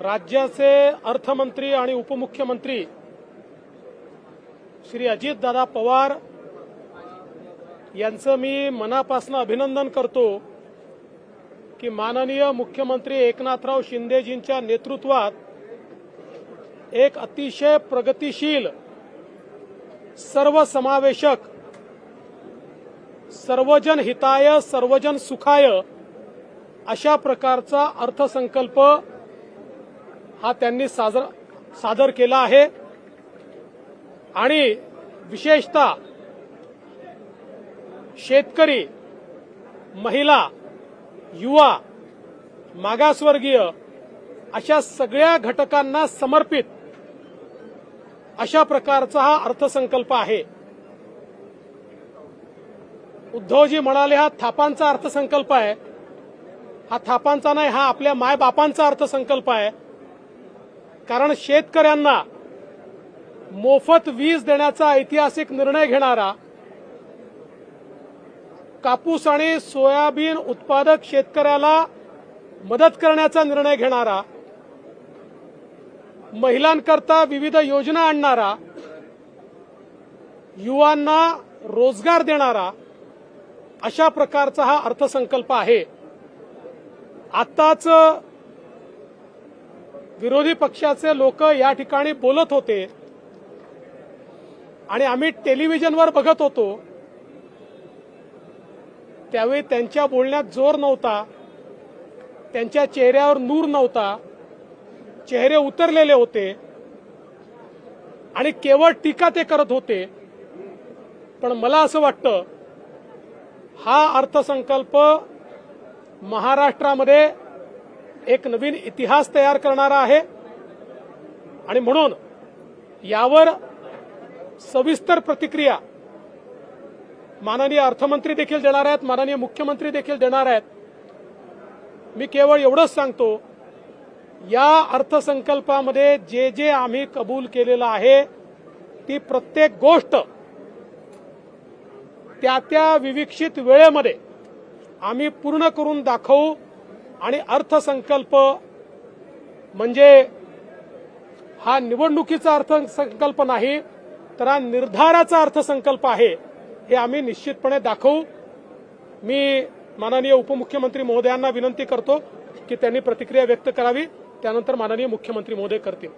राज्याचे अर्थमंत्री आणि उपमुख्यमंत्री श्री अजितदादा पवार यांचं मी मनापासून अभिनंदन करतो की माननीय मुख्यमंत्री एकनाथराव शिंदेजींच्या नेतृत्वात एक अतिशय प्रगतीशील सर्वसमावेशक सर्वजन हिताय सर्वजन सुखाय अशा प्रकारचा अर्थसंकल्प हा त्यांनी साजर सादर केला आहे. आणि विशेषतः शेतकरी महिला युवा मागासवर्गीय अशा सगळ्या घटकांना समर्पित अशा प्रकारचा हा अर्थसंकल्प आहे. उद्धवजी म्हणाले हा थापांचा अर्थसंकल्प आहे. हा थापांचा नाही हा आपल्या मायबापांचा अर्थसंकल्प आहे. कारण शेतकऱ्यांना मोफत वीज देण्याचा ऐतिहासिक निर्णय घेणारा कापूस आणि सोयाबीन उत्पादक शेतकऱ्याला मदत करण्याचा निर्णय घेणारा महिलांकरता विविध योजना आणणारा युवांना रोजगार देणारा अशा प्रकारचा हा अर्थसंकल्प आहे. आताच विरोधी पक्षाचे लोक या ठिकाणी बोलत होते. आणि आम्ही टेलिव्हिजनवर बघत होतो. त्यावेळी त्यांच्या बोलण्यात जोर नव्हता. त्यांच्या चेहऱ्यावर नूर नव्हता. चेहरे उतरलेले होते. आणि केवळ टीका ते करत होते. पण मला असं वाटतं हा अर्थसंकल्प महाराष्ट्रामध्ये एक नवीन इतिहास तयार करणारा आहे. आणि म्हणून यावर सविस्तर प्रतिक्रिया माननीय अर्थमंत्री देखील देणार आहेत माननीय मुख्यमंत्री देखील देणार आहेत. मी केवळ एवढंच सांगतो या अर्थसंकल्पामध्ये जे जे आम्ही कबूल केलेलं आहे ती प्रत्येक गोष्ट त्या त्या विविक्षित वेळेमध्ये आम्ही पूर्ण करून दाखवू आणि अर्थसंकल्प म्हणजे हा निवडणुकीचा अर्थसंकल्प नाही तर हा निर्धाराचा अर्थसंकल्प आहे हे आम्ही निश्चितपणे दाखवू. मी माननीय उपमुख्यमंत्री महोदयांना विनंती करतो की त्यांनी प्रतिक्रिया व्यक्त करावी त्यानंतर माननीय मुख्यमंत्री महोदय करतील.